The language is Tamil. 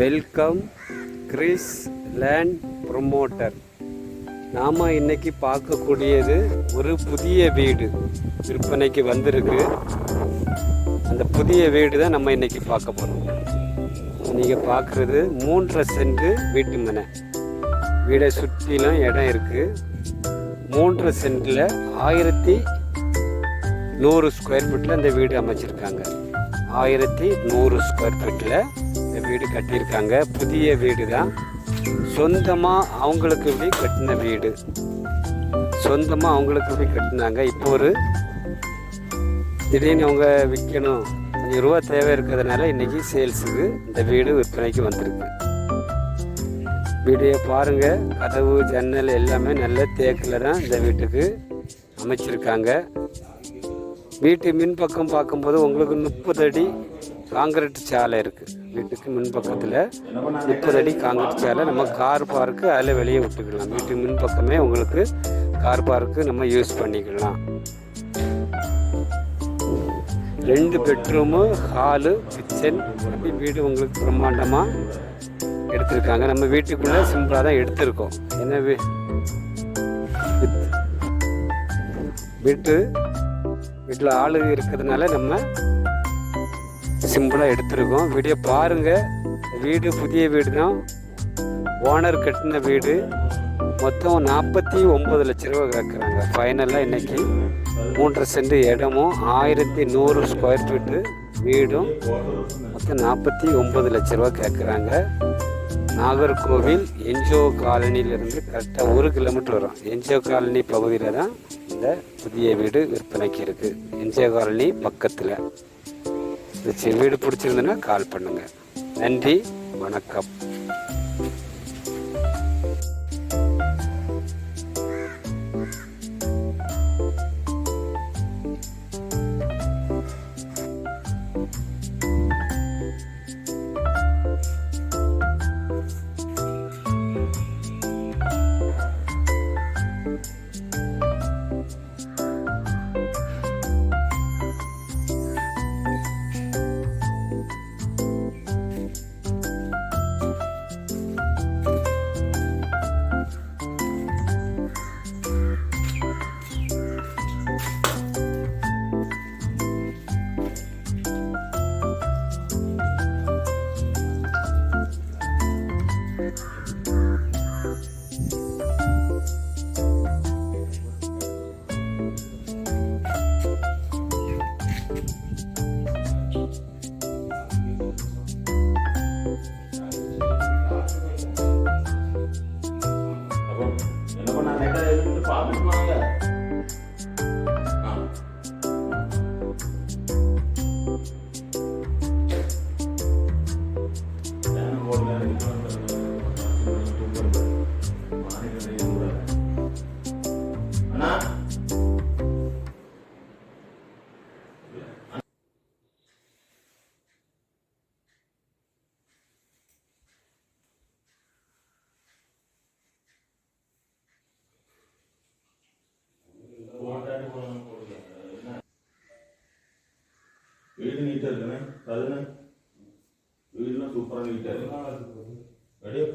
Welcome Chris land promoter. நாம் இன்னைக்கு பார்க்கக்கூடியது ஒரு புதிய வீடு விற்பனைக்கு வந்திருக்கு. அந்த புதிய வீடு தான் நம்ம இன்றைக்கி பார்க்க போகிறோம் நீங்கள் பார்க்குறது மூன்றரை சென்ட் வீட்டு மனை. வீடை சுற்றிலும் இடம் இருக்குது மூன்றரை சென்ட்டில் ஆயிரத்தி நூறு ஸ்கொயர் ஃபீட்டில் இந்த வீடு அமைச்சிருக்காங்க. ஆயிரத்தி நூறு ஸ்கொயர் ஃபீட்டில் இந்த வீடு கட்டியிருக்காங்க. புதிய வீடு தான் சொந்தமாக அவங்களுக்கு இப்படி கட்டின வீடு. சொந்தமாக அவங்களுக்கு இப்படி கட்டினாங்க. இப்போ ஒரு திடீர்னு அவங்க விற்கணும் கொஞ்சம் ரூபா தேவை இருக்கிறதுனால இன்றைக்கி சேல்ஸுக்கு இந்த வீடு விற்பனைக்கு வந்திருக்கு. வீடியோ பாருங்கள் கதவு ஜன்னல் எல்லாமே நல்ல தேக்கில் தான் இந்த வீட்டுக்கு அமைச்சிருக்காங்க. வீட்டு மின்பக்கம் பார்க்கும்போது உங்களுக்கு முப்பது அடி காங்கிரீட் சாலை இருக்குது வீட்டுக்கு மின்பக்கத்தில் முப்பது அடி காங்கிரீட் சாலை. நம்ம கார் பார்க்கு அதில் வெளியே விட்டுக்கலாம். வீட்டுக்கு மின் பக்கமே உங்களுக்கு கார் பார்க்கு நம்ம யூஸ் பண்ணிக்கலாம். ரெண்டு பெட்ரூமு ஹாலு கிச்சன் அப்படி வீடு உங்களுக்கு பிரம்மாண்டமாக எடுத்திருக்காங்க. நம்ம வீட்டுக்குள்ளே சிம்பிளாக தான் எடுத்திருக்கோம். என்ன வீட்டு வீட்டில் ஆளு இருக்கிறதுனால நம்ம சிம்பிளாக எடுத்திருக்கோம். வீடியோ பாருங்கள் வீடு புதிய வீடு தான் ஓனர் கட்டின வீடு. மொத்தம் நாற்பத்தி ஒம்பது லட்ச ரூபா கேட்குறாங்க ஃபைனலாக இன்றைக்கி மூன்றரை சென்ட் இடமும் ஆயிரத்தி நூறு ஸ்கொயர் ஃபீட்டு வீடும் மொத்தம் நாற்பத்தி ஒம்பது லட்ச ரூபா கேட்குறாங்க நாகர்கோவில் என்ஜிஓ காலனியிலிருந்து கரெக்டாக ஒரு கிலோமீட்டர் வரும். என்ஜிஓ காலனி பகுதியில் தான் இந்த புதிய வீடு விற்பனைக்கு இருக்குது என்ஜிஓ காலனி பக்கத்தில். இந்த வீடு பிடிச்சிருந்ததுன்னா கால் பண்ணுங்கள் நன்றி வணக்கம். ഇന്നിപ്പോ നന്നായിട്ട് ആയതുകൊണ്ട് പാമ്പിട്ടുണ്ടാവില്ല ഞാൻ ബോർഡിലാണ് മാറി കഴിയുന്നു வீடு நீட்டாக இருக்குண்ணே அதுண்ணே வீடுலாம் சூப்பராக நீட்டாக இருக்கு. அப்படியே